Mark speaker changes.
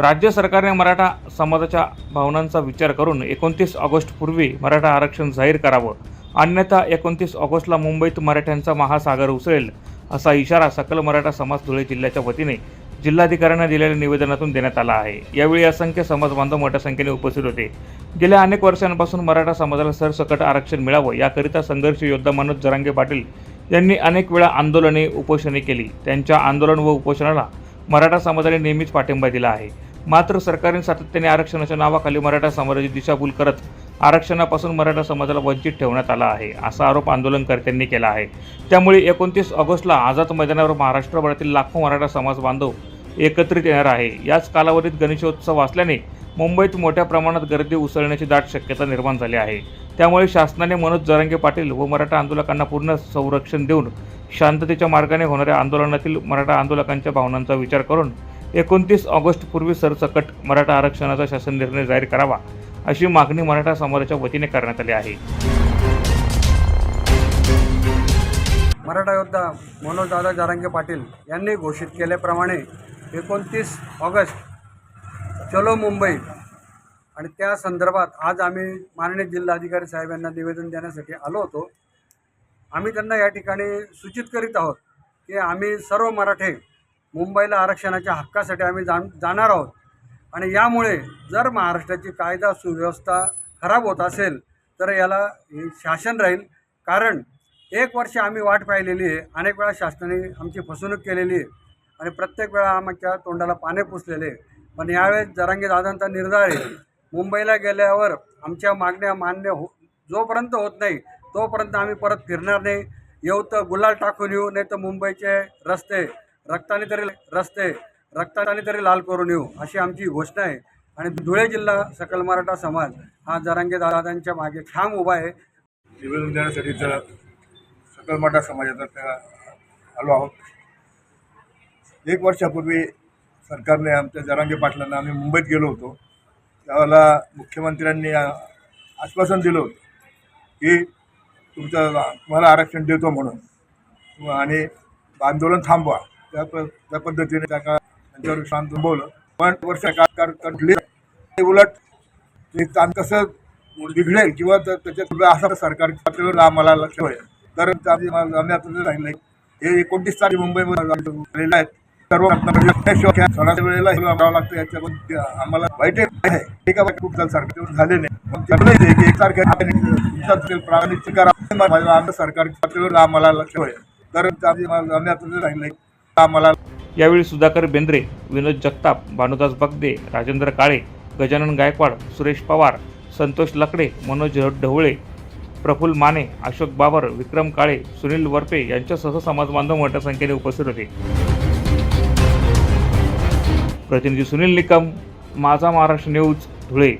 Speaker 1: राज्य सरकारने मराठा समाजाच्या भावनांचा विचार करून एकोणतीस ऑगस्टपूर्वी मराठा आरक्षण जाहीर करावं. अन्यथा एकोणतीस ऑगस्टला मुंबईत मराठ्यांचा महासागर उसळेल असा इशारा सकल मराठा समाज धुळे जिल्ह्याच्या वतीने जिल्हाधिकाऱ्यांना दिलेल्या निवेदनातून देण्यात आला आहे. यावेळी असंख्य समाज बांधव मोठ्या संख्येने उपस्थित होते. गेल्या अनेक वर्षांपासून मराठा समाजाला सरसकट आरक्षण मिळावं याकरिता संघर्ष योद्धा मनोज जरांगे पाटील यांनी अनेक वेळा आंदोलने उपोषणे केली. त्यांच्या आंदोलन व उपोषणाला मराठा समाजाने नेहमीच पाठिंबा दिला आहे. मात्र सरकारने सातत्याने आरक्षणाच्या नावाखाली मराठा समाजाची दिशाभूल करत आरक्षणापासून मराठा समाजाला वंचित ठेवण्यात आला आहे असा आरोप आंदोलनकर्त्यांनी केला आहे. त्यामुळे एकोणतीस ऑगस्टला आझाद मैदानावर महाराष्ट्रभरातील लाखो मराठा समाज बांधव एकत्रित येणार आहे. याच कालावधीत गणेशोत्सव असल्याने मुंबईत मोठ्या प्रमाणात गर्दी उसळण्याची दाट शक्यता निर्माण झाली आहे. त्यामुळे शासनाने मनोज जरांगे पाटील व मराठा आंदोलकांना पूर्ण संरक्षण देऊन शांततेच्या मार्गाने होणाऱ्या आंदोलनातील मराठा आंदोलकांच्या भावनांचा विचार करून एकोणतीस ऑगस्टपूर्वी सरसकट मराठा आरक्षणाचा शासन निर्णय जाहीर करावा अशी मागणी मराठा समाजाच्या वतीने करण्यात आली आहे.
Speaker 2: मराठा योद्धा मनोजदादा जारांगे पाटील यांनी घोषित केल्याप्रमाणे एकोणतीस ऑगस्ट चलो मुंबई आणि त्या संदर्भात आज आम्ही माननीय जिल्हाधिकारी साहेब यांना निवेदन देण्यासाठी आलो होतो. आम्ही त्यांना या ठिकाणी सूचित करीत आहोत की आम्ही सर्व मराठे मुंबईला आरक्षणाच्या हक्कासाठी आम्ही जाण जाणार आहोत. आणि यामुळे जर महाराष्ट्राची कायदा सुव्यवस्था खराब होत असेल तर याला शासन राहील. कारण एक वर्ष आम्ही वाट पाहिलेली आहे. अनेक वेळा शासनाने आमची फसवणूक केलेली आहे. आणि प्रत्येक वेळा आमच्या तोंडाला पाने पुसलेले आहे. पण यावेळेस जरांगी दादांचा निर्धार आहे. मुंबईला गेल्यावर आमच्या मागण्या मान्य हो जोपर्यंत होत नाही तोपर्यंत आम्ही परत फिरणार नाही. येऊ तर गुलाल टाकून येऊ नाही तर मुंबईचे रस्ते रक्ताने तरी रस्ते रक्ताने तरी लाल करून येऊ अशी आमची घोषणा आहे. आणि धुळे जिल्हा सकल मराठा समाज हा जरांगे दादांच्या मागे ठाम उभा आहे.
Speaker 3: निवेदन देण्यासाठी सकल मराठा समाजातर्फे आलो आहोत. एक वर्षापूर्वी सरकारने आमच्या जरांगे पाटलांना आम्ही मुंबईत गेलो होतो. त्यावेळेला मुख्यमंत्र्यांनी आश्वासन दिलं होतं की तुमचं तुम्हाला आरक्षण देतो म्हणून. आणि आंदोलन थांबवा. त्या त्या पद्धतीने त्या काळात त्यांच्यावर शांत थांबवलं. पण वर्ष काळ काढली उलट ते ताण कसं बिघडेल किंवा त्याच्यात असं सरकार पातळीवर आम्हाला लक्ष होईल तर आम्ही आता राहिलं हे एकोणतीस तारीख मुंबईमध्ये झालेलं आहेत सर्व सणाच्या वेळेला हे करावं लागतं. याच्यामध्ये आम्हाला वाईट आहे. ठीक आहे. खूप सरकार झाले नाही. पण त्यामुळे की एकसारख्या तुमचा प्रामाणिक करा आमचं सरकार पातळीवर आम्हाला लक्ष होईल तर आम्ही आम्ही आता राहिलं आम्हाला
Speaker 1: यावेळी सुधाकर बेंद्रे विनोद जगताप भानुदास बगदे राजेंद्र काळे गजानन गायकवाड सुरेश पवार संतोष लकडे मनोज ढवळे प्रफुल्ल माने अशोक बाबर विक्रम काळे सुनील वरपे यांच्यासह समाजबांधव मोठ्या संख्येने उपस्थित होते. प्रतिनिधी सुनील निकम माझा महाराष्ट्र न्यूज धुळे.